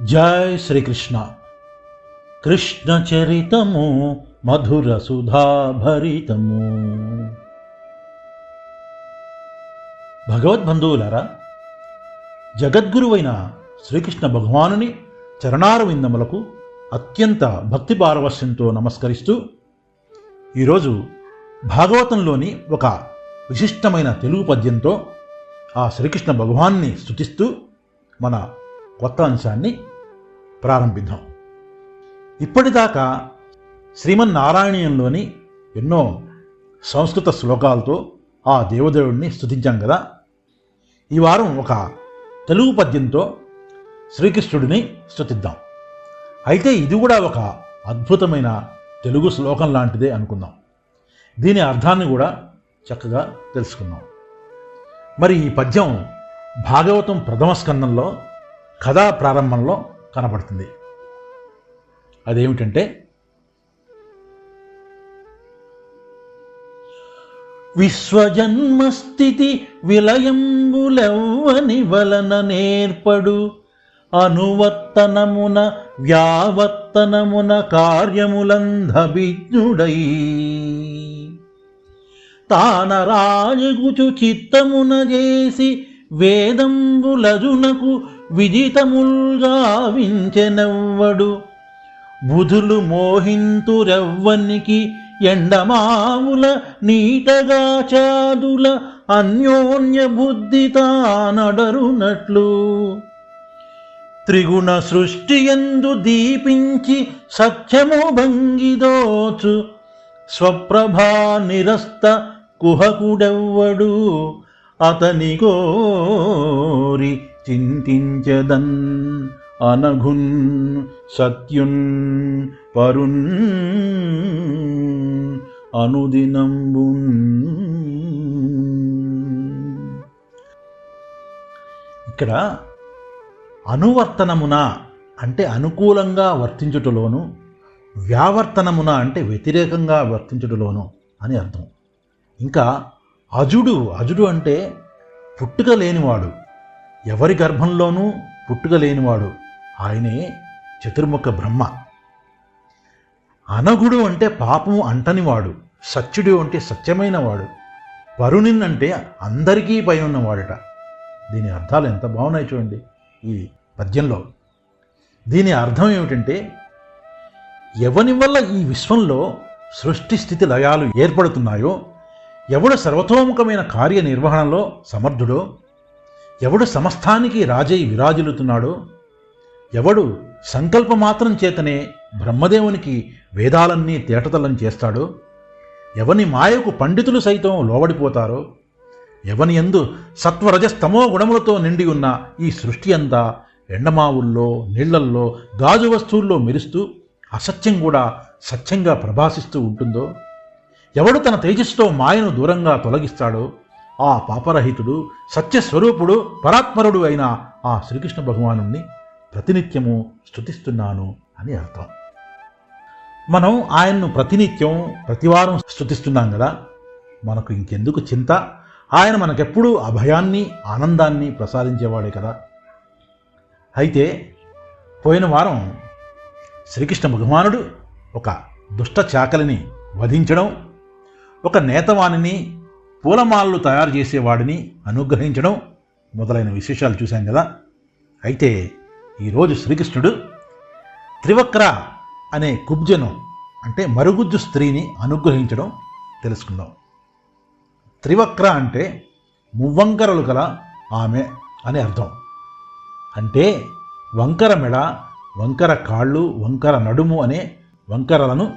జై శ్రీకృష్ణ. కృష్ణ చరితము మధుర సుధాభరితము భగవద్బంధువులారా జగద్గురువైన శ్రీకృష్ణ భగవానుని చరణార విందములకు అత్యంత భక్తి పారవశ్యంతో నమస్కరిస్తూ ఈరోజు భాగవతంలోని ఒక విశిష్టమైన తెలుగు పద్యంతో ఆ శ్రీకృష్ణ భగవాన్ని స్థుతిస్తూ మన కొత్త అంశాన్ని ప్రారంభిద్దాం. ఇప్పటిదాకా శ్రీమన్నారాయణీయంలోని ఎన్నో సంస్కృత శ్లోకాలతో ఆ దేవదేవుడిని స్తుతించాం కదా. ఈ వారం ఒక తెలుగు పద్యంతో శ్రీకృష్ణుడిని స్థుతిద్దాం అయితే ఇది కూడా ఒక అద్భుతమైన తెలుగు శ్లోకం లాంటిదే అనుకుందాం. దీని అర్థాన్ని కూడా చక్కగా తెలుసుకుందాం. మరి ఈ పద్యం భాగవతం ప్రథమ స్కందంలో కథా ప్రారంభంలో కనపడుతుంది అదేమిటంటే విశ్వజన్మస్థితి విలయంబులెవ్వని వలన నేర్పడు. అనువర్తనమున వ్యావర్తనమున కార్యములంధభిజ్ఞుడై. తాన రాజగుచు చిత్తమున చేసి వేదంబులజునకు విదితముల్గా వించెనెవ్వడు బుధులు మోహింతురెవ్వనికి ఎండమావుల నీటగా చాదుల అన్యోన్య బుద్ధి తానడరునట్లు త్రిగుణ సృష్టి ఎందు దీపించి సత్యము భంగిదోచు. స్వప్రభా నిరస్త కుహకుడెవ్వడు. అతని గోరి చింతించదన్ అనఘున్ సత్యున్ పరున్ అనుదినంబున్. ఇక్కడ అనువర్తనమున అంటే అనుకూలంగా వర్తించుటలోను వ్యావర్తనమున అంటే వ్యతిరేకంగా వర్తించుటలోను అని అర్థం. ఇంకా అజుడు అజుడు అంటే పుట్టుక లేనివాడు. ఎవరి గర్భంలోనూ పుట్టుక లేనివాడు ఆయనే చతుర్ముఖ బ్రహ్మ. అనగుడు అంటే పాపము అంటనివాడు. సత్యుడు అంటే సత్యమైన వాడు వరుణిన్ అంటే అందరికీ పై ఉన్నవాడట దీని అర్థాలు ఎంత బాగున్నాయి చూడండి ఈ పద్యంలో. దీని అర్థం ఏమిటంటే ఎవని వల్ల ఈ విశ్వంలో సృష్టి స్థితి లయాలు ఏర్పడుతున్నాయో ఎవడు సర్వతోముఖమైన కార్యనిర్వహణలో సమర్థుడో ఎవడు సమస్తానికి రాజై విరాజిల్లుతున్నాడో ఎవడు సంకల్పమాత్రం చేతనే బ్రహ్మదేవునికి వేదాలన్నీ తేటతలం చేస్తాడో ఎవని మాయకు పండితులు సైతం లోబడిపోతారో ఎవని ఎందు సత్వరజస్తమో గుణములతో నిండి ఉన్న ఈ సృష్టి అంతా ఎండమావుల్లో నీళ్ళల్లో గాజు వస్తువుల్లో మెరుస్తూ అసత్యం కూడా సత్యంగా ప్రభాసిస్తూ ఉంటుందో ఎవడు తన తేజస్సుతో మాయను దూరంగా తొలగిస్తాడో ఆ పాపరహితుడు సత్యస్వరూపుడు పరాత్మరుడు అయిన ఆ శ్రీకృష్ణ భగవాను ప్రతినిత్యము స్థుతిస్తున్నాను అని అర్థం. మనం ఆయన్ను ప్రతినిత్యం ప్రతివారం స్తుతిస్తున్నాం కదా. మనకు ఇంకెందుకు చింత? ఆయన మనకెప్పుడూ అభయాన్ని ఆనందాన్ని ప్రసాదించేవాడే కదా. అయితే పోయిన వారం శ్రీకృష్ణ భగవానుడు ఒక దుష్ట చాకలిని వధించడం ఒక నేతవాణిని పూలమాలలు తయారు చేసేవాడిని అనుగ్రహించడం మొదలైన విశేషాలు చూశాం కదా. అయితే ఈరోజు శ్రీకృష్ణుడు త్రివక్ర అనే కుబ్జను అంటే మరుగుజ్జు స్త్రీని అనుగ్రహించడం తెలుసుకుందాం. త్రివక్ర అంటే మువ్వంకరలు గల ఆమె అని అర్థం. అంటే వంకర మెడ వంకర కాళ్ళు వంకర నడుము అనే వంకరలను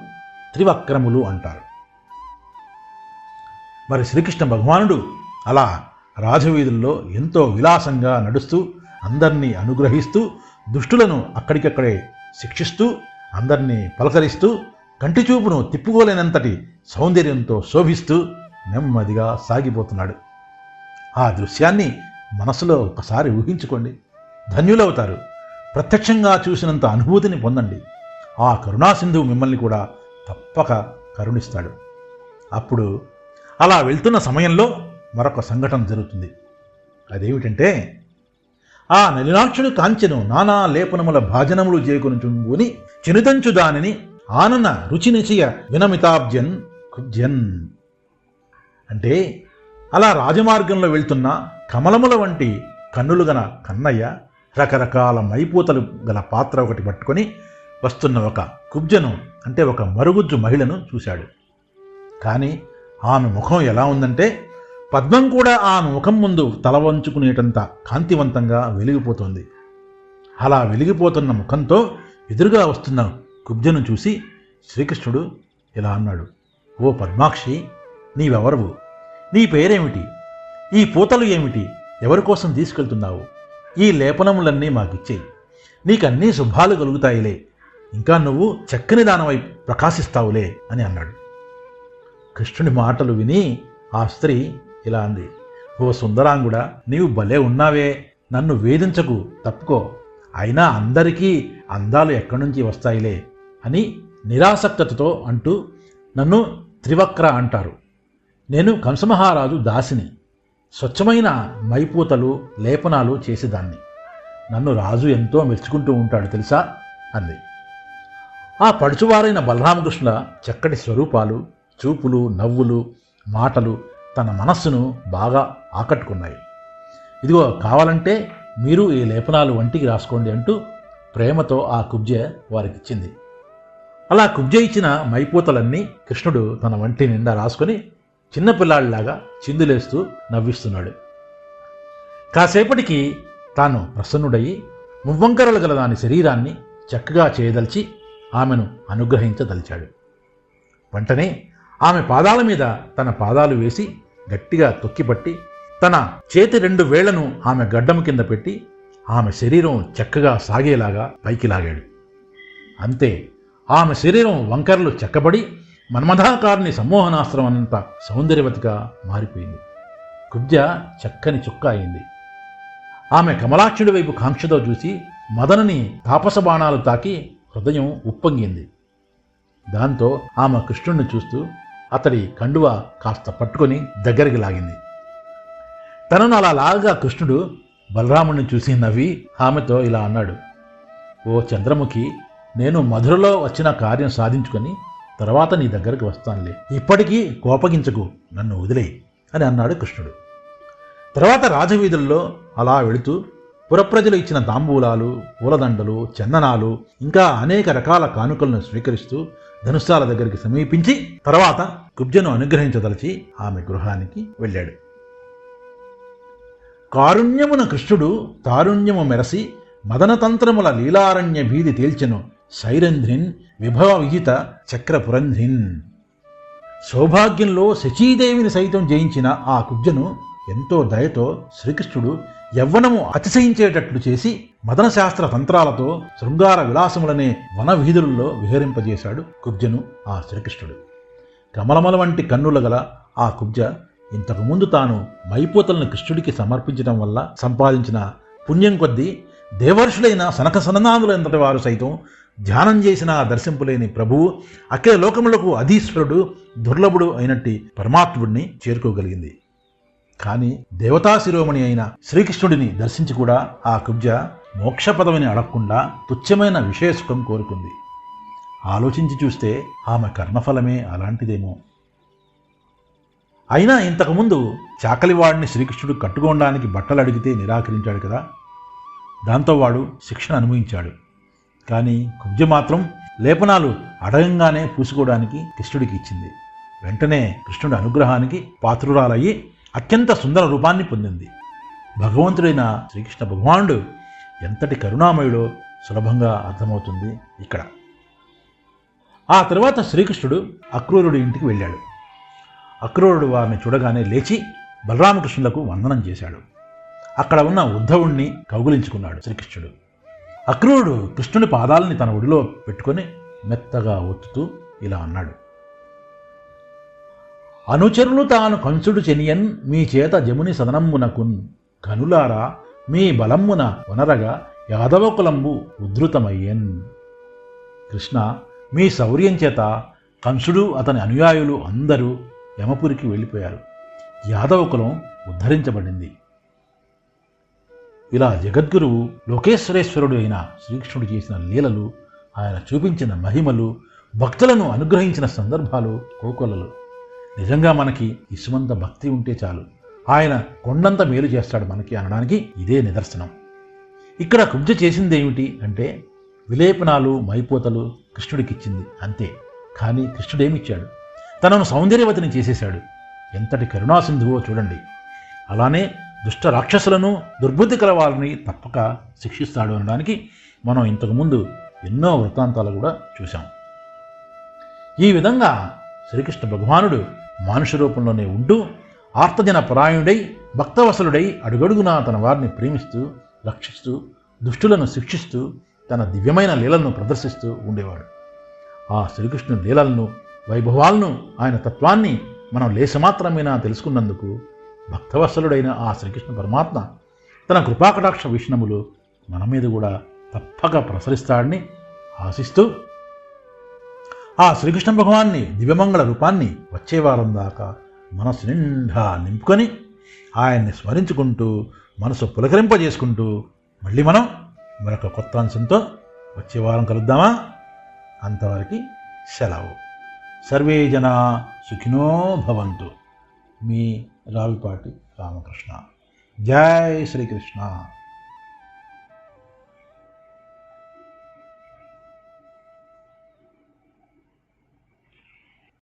త్రివక్రములు అంటారు. మరి శ్రీకృష్ణ భగవానుడు అలా రాజవీధుల్లో ఎంతో విలాసంగా నడుస్తూ అందరినీ అనుగ్రహిస్తూ దుష్టులను అక్కడికక్కడే శిక్షిస్తూ అందరినీ పలకరిస్తూ కంటి చూపును తిప్పుకోలేనంతటి సౌందర్యంతో శోభిస్తూ నెమ్మదిగా సాగిపోతున్నాడు. ఆ దృశ్యాన్ని మనసులో ఒకసారి ఊహించుకోండి. ధన్యులవుతారు. ప్రత్యక్షంగా చూసినంత అనుభూతిని పొందండి. ఆ కరుణాసింధువు మిమ్మల్ని కూడా తప్పక కరుణిస్తాడు. అప్పుడు అలా వెళ్తున్న సమయంలో మరొక సంఘటన జరుగుతుంది. అదేమిటంటే ఆ నలినాక్షుడు కాంచెను నానా లేపనముల భాజనములు చేకుని చుంగుని చినుతంచు దానిని ఆనన రుచినిచయ వినమితాబ్జన్ కుబ్జన్. అంటే అలా రాజమార్గంలో వెళ్తున్న కమలముల వంటి కన్నులు గల కన్నయ్య రకరకాల మైపూతలు గల పాత్ర ఒకటి పట్టుకొని వస్తున్న ఒక కుబ్జను అంటే ఒక మరుగుజ్జు మహిళను చూశాడు. కానీ ఆమె ముఖం ఎలా ఉందంటే పద్మం కూడా ఆమె ముఖం ముందు తల వంచుకునేటంత కాంతివంతంగా వెలిగిపోతోంది. అలా వెలిగిపోతున్న ముఖంతో ఎదురుగా వస్తున్న కుబ్జను చూసి శ్రీకృష్ణుడు ఇలా అన్నాడు ఓ పద్మాక్షి నీవెవరవు? నీ పేరేమిటి? ఈ పూతలు ఏమిటి? ఎవరి కోసం తీసుకెళ్తున్నావు? ఈ లేపనములన్నీ మాకిచ్చేయి. నీకన్నీ శుభాలు కలుగుతాయిలే. ఇంకా నువ్వు చక్కని దానవై ప్రకాశిస్తావులే అని అన్నాడు. కృష్ణుడి మాటలు విని ఆ స్త్రీ ఇలా అంది ఓ సుందరాంగుడా నీవు భలే ఉన్నావే. నన్ను వేధించకు తప్పుకో. అయినా అందరికీ అందాలు ఎక్కడి నుంచి వస్తాయిలే అని నిరాసక్తతతో అంటూ నన్ను త్రివక్ర అంటారు. నేను కంసమహారాజు దాసిని. స్వచ్ఛమైన మైపూతలు లేపనాలు చేసేదాన్ని. నన్ను రాజు ఎంతో మెచ్చుకుంటూ ఉంటాడు తెలుసా? అంది. ఆ పడుచువారైన బలరామకృష్ణుల చక్కటి స్వరూపాలు చూపులు నవ్వులు మాటలు తన మనస్సును బాగా ఆకట్టుకున్నాయి. ఇదిగో కావాలంటే మీరు ఈ లేపనాలు వంటికి రాసుకోండి అంటూ ప్రేమతో ఆ కుబ్జ వారికిచ్చింది. అలా కుబ్జ ఇచ్చిన మైపూతలన్నీ కృష్ణుడు తన వంటి నిండా రాసుకొని చిన్నపిల్లాడిలాగా చిందులేస్తూ నవ్విస్తున్నాడు. కాసేపటికి తాను ప్రసన్నుడయి మువ్వంకరలు గల దాని శరీరాన్ని చక్కగా చేయదలిచి ఆమెను అనుగ్రహించదలిచాడు. వెంటనే ఆమె పాదాల మీద తన పాదాలు వేసి గట్టిగా తొక్కిపట్టి తన చేతి రెండు వేళ్ళను ఆమె గడ్డము కింద పెట్టి ఆమె శరీరం చక్కగా సాగేలాగా పైకి లాగాడు. అంతే ఆమె శరీరం వంకరలు చెక్కబడి మన్మథాకారుని సమ్మోహనాస్త్రం అన్నంత సౌందర్యవతిగా మారిపోయింది. కుబ్జ చక్కని చుక్క అయింది. ఆమె కమలాక్షుడి వైపు కాంక్షతో చూసి మదనని తాపస బాణాలు తాకి హృదయం ఉప్పొంగింది. దాంతో ఆమె కృష్ణుణ్ణి చూస్తూ అతడి కండువ కాస్త పట్టుకొని దగ్గరికి లాగింది. తనను అలా లాగా కృష్ణుడు బలరాముడిని చూసి నవ్వి ఆమెతో ఇలా అన్నాడు ఓ చంద్రముఖి నేను మధురలో వచ్చిన కార్యం సాధించుకొని తర్వాత నీ దగ్గరకు వస్తానులే. ఇప్పటికీ కోపగించకు నన్ను వదిలే అని అన్నాడు కృష్ణుడు. తర్వాత రాజవీధుల్లో అలా వెళుతూ పురప్రజలు ఇచ్చిన తాంబూలాలు పూలదండలు చందనాలు ఇంకా అనేక రకాల కానుకలను స్వీకరిస్తూ ధనుస్సాల దగ్గరికి సమీపించి తర్వాత కుబ్జను అనుగ్రహించదలిచి ఆమె గృహానికి వెళ్ళాడు. కారుణ్యమున కృష్ణుడు తారుణ్యము మెరసి మదనతంత్రముల లీలారణ్య భీది తేల్చెను సైరంధ్రిన్ విభవ విహిత చక్రపురంధ్రిన్. సౌభాగ్యంలో శచీదేవిని సైతం జయించిన ఆ కుబ్జను ఎంతో దయతో శ్రీకృష్ణుడు యవ్వనము అతిశయించేటట్లు చేసి మదన శాస్త్ర తంత్రాలతో శృంగార విలాసములనే వన వీధులలో విహరింపజేశాడు కుబ్జను ఆ శ్రీకృష్ణుడు. కమలమల వంటి కన్నుల గల ఆ కుబ్జ ఇంతకుముందు తాను మైపోతలను కృష్ణుడికి సమర్పించడం వల్ల సంపాదించిన పుణ్యం కొద్దీ దేవర్షులైన సనక సననాదులంతటి వారు సైతం ధ్యానం చేసిన దర్శింపులేని ప్రభువు అఖిల లోకములకు అధీశ్వరుడు దుర్లభుడు అయినట్టి పరమాత్ముడిని చేరుకోగలిగింది. కానీ దేవతా శిరోమణి అయిన శ్రీకృష్ణుడిని దర్శించి కూడా ఆ కుబ్జ మోక్ష పదవిని అడగకుండా తుచ్చమైన విషయసుఖం కోరుకుంది. ఆలోచించి చూస్తే ఆమె కర్మఫలమే అలాంటిదేమో. అయినా ఇంతకుముందు చాకలివాడిని శ్రీకృష్ణుడు కట్టుకోవడానికి బట్టలు అడిగితే నిరాకరించాడు కదా. దాంతో వాడు శిక్షణ అనుభవించాడు. కానీ కుబ్జ మాత్రం లేపనాలు అడగంగానే పూసుకోవడానికి కృష్ణుడికి ఇచ్చింది. వెంటనే కృష్ణుడి అనుగ్రహానికి పాత్రురాలయ్యి అత్యంత సుందర రూపాన్ని పొందింది. భగవంతుడైన శ్రీకృష్ణ భగవానుడు ఎంతటి కరుణామయుడో సులభంగా అర్థమవుతుంది ఇక్కడ. ఆ తర్వాత శ్రీకృష్ణుడు అక్రూరుడి ఇంటికి వెళ్ళాడు. అక్రూరుడు వారిని చూడగానే లేచి బలరామకృష్ణులకు వందనం చేశాడు. అక్కడ ఉన్న ఉద్ధవుణ్ణి కౌగులించుకున్నాడు శ్రీకృష్ణుడు. అక్రూరుడు కృష్ణుని పాదాలని తన ఒడిలో పెట్టుకొని మెత్తగా ఒత్తుతూ ఇలా అన్నాడు. అనుచరులు తాను కంసుడు చెనియన్ మీ చేత జముని సదనమ్మునకున్ కనులారా మీ బలమ్మున వనరగా యాదవకులంబు ఉద్ధృతమయ్యన్ కృష్ణ మీ శౌర్యం చేత కంసుడు అతని అనుయాయులు అందరూ యమపురికి వెళ్ళిపోయారు. యాదవ కులం ఉద్ధరించబడింది. ఇలా జగద్గురువు లోకేశ్వరేశ్వరుడు అయిన శ్రీకృష్ణుడు చేసిన లీలలు ఆయన చూపించిన మహిమలు భక్తులను అనుగ్రహించిన సందర్భాలు కోకొలలు నిజంగా మనకి ఇసుమంత భక్తి ఉంటే చాలు. ఆయన కొండంత మేలు చేస్తాడు మనకి అనడానికి ఇదే నిదర్శనం. ఇక్కడ కుబ్జ చేసిందేమిటి అంటే విలేపనాలు మైపోతలు కృష్ణుడికిచ్చింది అంతే. కానీ కృష్ణుడేమిచ్చాడు? తనను సౌందర్యవతిని చేసేశాడు. ఎంతటి కరుణాసింధువో చూడండి. అలానే దుష్ట రాక్షసులను దుర్బుద్ధి కల వారిని తప్పక శిక్షిస్తాడు అనడానికి మనం ఇంతకుముందు ఎన్నో వృత్తాంతాలు కూడా చూశాం. ఈ విధంగా శ్రీకృష్ణ భగవానుడు మానుష రూపంలోనే ఉంటూ ఆర్తజన పరాయణుడై భక్తవసలుడై అడుగడుగునా తన వారిని ప్రేమిస్తూ రక్షిస్తూ దుష్టులను శిక్షిస్తూ తన దివ్యమైన లీలలను ప్రదర్శిస్తూ ఉండేవాడు. ఆ శ్రీకృష్ణుని లీలలను వైభవాలను ఆయన తత్వాన్ని మనం లేసమాత్రమైనా తెలుసుకున్నందుకు భక్తవత్సలుడైన ఆ శ్రీకృష్ణ పరమాత్మ తన కృపాకటాక్ష విష్ణములు మన మీద కూడా తప్పక ప్రసరిస్తాడని ఆశిస్తూ ఆ శ్రీకృష్ణ భగవాన్ని దివ్యమంగళ రూపాన్ని వచ్చే వారం దాకా మనసు నిండా నింపుకొని ఆయన్ని స్మరించుకుంటూ మనసు పులకరింపజేసుకుంటూ మళ్ళీ మనం మరొక కొత్త అంశంతో వచ్చే వారం కలుద్దామా? అంతవరకు సెలవు. సర్వే జన సుఖినో భవంతు. మీ రావిపాటి రామకృష్ణ. జై శ్రీకృష్ణ.